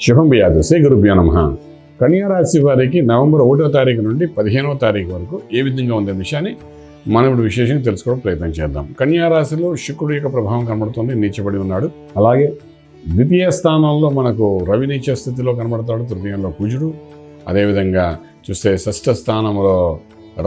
శుభం బియాదు శ్రీ గురుభ్యో నమ. కన్యారాశి వారికి నవంబర్ ఒకటో తారీఖు నుండి పదిహేనవ తారీఖు వరకు ఏ విధంగా ఉందనే విషయాన్ని మనం ఇప్పుడు విశేషంగా తెలుసుకోవడం ప్రయత్నం చేద్దాం. కన్యారాశిలో శుక్రుడు యొక్క ప్రభావం కనబడుతుంది నీచబడి ఉన్నాడు. అలాగే ద్వితీయ స్థానంలో మనకు రవి నీచ స్థితిలో కనబడతాడు తృతీయంలో కుజుడు. అదేవిధంగా చూస్తే షష్ఠ స్థానంలో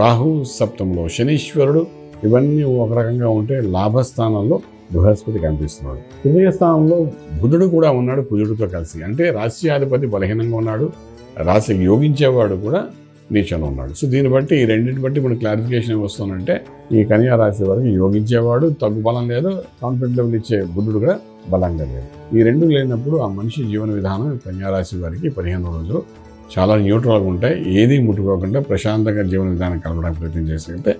రాహు సప్తంలో శనీశ్వరుడు. ఇవన్నీ ఒక రకంగా ఉంటే లాభస్థానంలో బృహస్పతి కనిపిస్తున్నాడు. తృతీయ స్థానంలో బుధుడు కూడా ఉన్నాడు కుజుడితో కలిసి. అంటే రాశ్యాధిపతి బలహీనంగా ఉన్నాడు రాశికి యోగించేవాడు కూడా నీచంలో ఉన్నాడు. సో దీన్ని బట్టి ఈ రెండింటి బట్టి మనకు క్లారిఫికేషన్ వస్తుందంటే ఈ కన్యా రాశి వరకు యోగించేవాడు తగ్గు బలం లేదు కాన్ఫిడెంట్ లెవెల్ ఇచ్చే బుద్ధుడు కూడా బలంగా లేదు ఈ రెండు లేనప్పుడు ఆ మనిషి జీవన విధానం కన్యా రాశి వారికి పదిహేను రోజులు చాలా న్యూట్రల్గా ఉంటాయి. ఏది ముట్టుకోకుండా ప్రశాంతంగా జీవన విధానం కలపడానికి ప్రయత్నం చేస్తే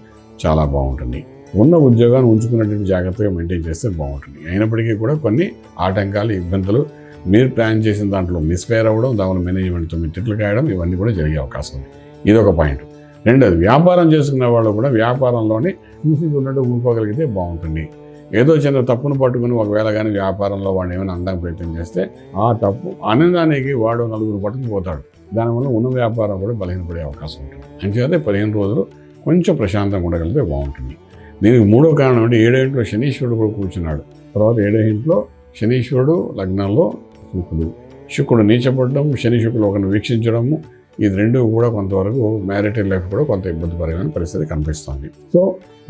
చాలా బాగుంటుంది. ఉన్న ఉద్యోగాన్ని ఉంచుకున్నటువంటి జాగ్రత్తగా మెయింటైన్ చేస్తే బాగుంటుంది. అయినప్పటికీ కూడా కొన్ని ఆటంకాలు ఇబ్బందులు మీరు ప్లాన్ చేసిన దాంట్లో మిస్ఫైర్ అవ్వడం దాని మేనేజ్మెంట్తో మీరు తిట్లు కాయడం ఇవన్నీ కూడా జరిగే అవకాశం ఉంది. ఇది ఒక పాయింట్ రెండోది వ్యాపారం చేసుకునే వాళ్ళు కూడా వ్యాపారంలోని చూసి ఉన్నట్టు ఊరుకోగలిగితే బాగుంటుంది. ఏదో చిన్న తప్పును పట్టుకుని ఒకవేళ కానీ వ్యాపారంలో వాడిని ఏమైనా అనడానికి ప్రయత్నం చేస్తే ఆ తప్పు అనడానికి వాడు నలుగురు పట్టుకుపోతాడు దానివల్ల ఉన్న వ్యాపారం కూడా బలహీనపడే అవకాశం ఉంటుంది. అంచేతే పదిహేను రోజులు కొంచెం ప్రశాంతంగా ఉండగలిగితే బాగుంటుంది. దీనికి మూడో కారణం అంటే ఏడో ఇంట్లో శనీశ్వరుడు కూడా కూర్చున్నాడు. తర్వాత ఏడో ఇంట్లో శనీశ్వరుడు లగ్నంలో శుకుడు శుక్రుడు నీచపడడం శని శుక్రుడు ఒకరిని వీక్షించడము ఇది రెండు కూడా కొంతవరకు మ్యారిటల్ లైఫ్ కూడా కొంత ఇబ్బందిపరమైన పరిస్థితి కనిపిస్తుంది. సో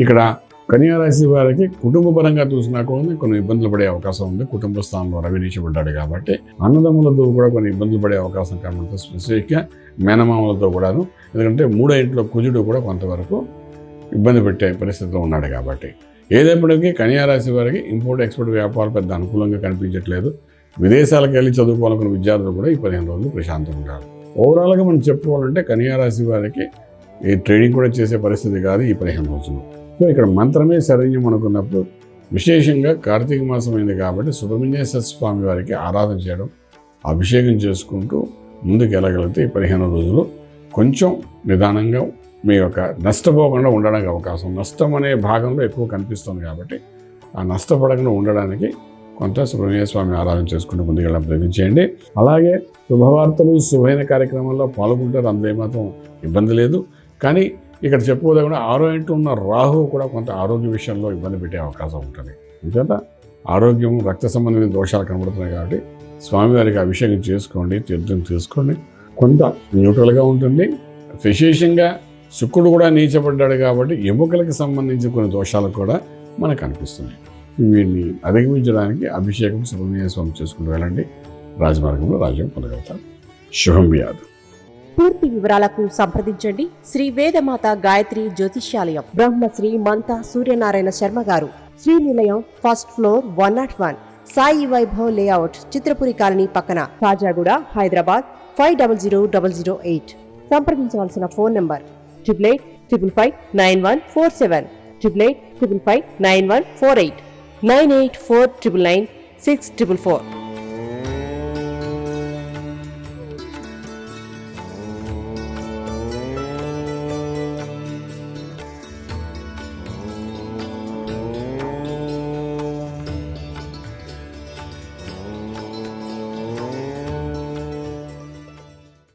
ఇక్కడ కన్యారాశి వారికి వారికి కుటుంబపరంగా చూసినా కూడా కొన్ని ఇబ్బందులు పడే అవకాశం ఉంది. కుటుంబ స్థానంలో రవి నీచబడ్డాడు కాబట్టి అన్నదమ్ములతో కూడా కొన్ని ఇబ్బందులు పడే అవకాశం కనబడుతుంది స్పెసిఫిక్గా మేనమామలతో కూడాను. ఎందుకంటే మూడో ఇంట్లో కుజుడు కూడా కొంతవరకు ఇబ్బంది పెట్టే పరిస్థితిలో ఉన్నాడు కాబట్టి. ఏదైనప్పటికీ కన్యా రాశి వారికి ఇంపోర్ట్ ఎక్స్పోర్ట్ వ్యాపారాలు పెద్ద అనుకూలంగా కనిపించట్లేదు. విదేశాలకు వెళ్ళి చదువుకోవాలనుకున్న విద్యార్థులు కూడా ఈ పదిహేను రోజులు ప్రశాంతంగా ఉంటారు ఓవరాల్గా మనం చెప్పుకోవాలంటే కన్యా రాశి వారికి ఈ ట్రేడింగ్ కూడా చేసే పరిస్థితి కాదు ఈ పదిహేను రోజులు సో ఇక్కడ మంత్రమే శరణ్యం అనుకున్నప్పుడు విశేషంగా కార్తీక మాసం అయింది కాబట్టి సుబ్రహ్మణ్యేశ్వర స్వామి వారికి ఆరాధన చేయడం అభిషేకం చేసుకుంటూ ముందుకు వెళ్ళగలిగితే ఈ పదిహేను రోజులు కొంచెం నిదానంగా మీ యొక్క నష్టపోకుండా ఉండడానికి అవకాశం. నష్టం అనే భాగంలో ఎక్కువ కనిపిస్తుంది కాబట్టి ఆ నష్టపడకుండా ఉండడానికి కొంత సుబ్రహ్మణ్య స్వామి ఆరాధన చేసుకుంటూ ముందుకెళ్ళడం ప్రయత్నించేయండి. అలాగే శుభవార్తలు శుభైన కార్యక్రమంలో పాల్గొంటారు. అందులో ఏమాత్రం ఇబ్బంది లేదు. కానీ ఇక్కడ చెప్పుకోదగిన ఆరో ఇంట్లో ఉన్న రాహు కూడా కొంత ఆరోగ్య విషయంలో ఇబ్బంది పెట్టే అవకాశం ఉంటుంది. అంచేత ఆరోగ్యం రక్త సంబంధమైన దోషాలు కనబడుతున్నాయి కాబట్టి స్వామివారికి అభిషేకం చేసుకోండి తీర్థం తీసుకోండి. కొంత న్యూట్రల్గా ఉంటుంది. విశేషంగా శుక్రుడు కూడా నీచబడ్డాడు కాబట్టి ఎముకలకు సంబంధించి కొన్ని దోషాలు కూడా మనకు అనిపిస్తున్నాయి. వీటిని అధిగమించడానికి అభిషేకం సుబ్రహ్మణ్య స్వామి చేసుకుంటూ వెళ్ళండి. రాజమార్గంలో రాజ్యం పొందగలుగుతారు శుభం వ్యాధు. పూర్తి వివరాలకు సంప్రదించండి. శ్రీ వేదమాత గాయత్రి జ్యోతిష్యాలయం. బ్రహ్మశ్రీ మంత Suryanarayana Sharma garu. Sri Nilayam first floor one not one. Sai Vaibhav layout Chitrapuri colony పక్కన. Kajaguda Hyderabad five double zero double zero eight. సంప్రదించవలసిన phone number triple eight triple five nine one four seven triple eight triple five nine one four eight nine eight four triple nine six triple four.